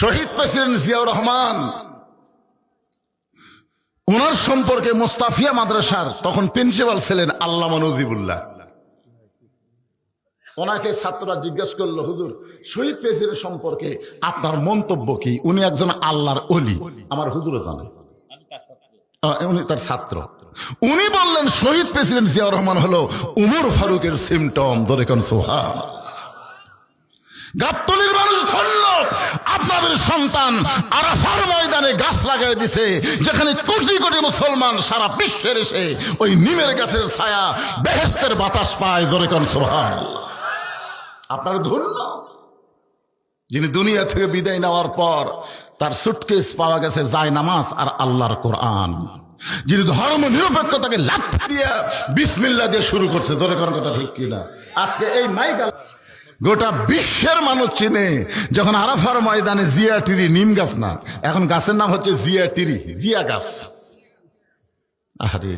শহীদ president Ziaur Rahman ওনার সম্পর্কে মোস্তাফিয়া মাদ্রাসার তখন প্রিন্সিপাল ছিলেন আল্লামা নজিবুল্লাহ। ওনাকে ছাত্ররা জিজ্ঞেস করল, হুজুর, শহীদ প্রেসিডেন্ট সম্পর্কে আপনার মন্তব্য কি? উনি একজন আল্লাহর অলি আমার হুজুরও জানে। উনি তার ছাত্র। উনি বললেন, শহীদ প্রেসিডেন্ট জিয়াউর রহমান হলো উমর ফারুকের সিমটম ধরে কোন সোহা আপনাদের সন্তান আরাফার ময়দানে গাছ লাগাই দিছে, যেখানে কোটি কোটি মুসলমান সারা বিশ্বের এসে ওই নিমের গাছের ছায়া বেহেস্তের বাতাস পায় জোরে কোন সোহান আপনার ধন্য যিনি দুনিয়া থেকে বিদায় নেওয়ার পর তার সুটকেস পাওয়া গেছে যায় নামাজ আর আল্লাহর কোরআন। যিনি ধর্ম নিরপেক্ষতাকে লাথি দিয়ে বিসমিল্লা দিয়ে শুরু করছে ধরে কথা ঠিক কিনা? আজকে এই মাইকাল গোটা বিশ্বের মানুষ চিনে যখন আরাফার ময়দানে জিয়া টিরি নিম গাছ না, এখন গাছের নাম হচ্ছে জিয়া টিরি, জিয়া গাছ। আরে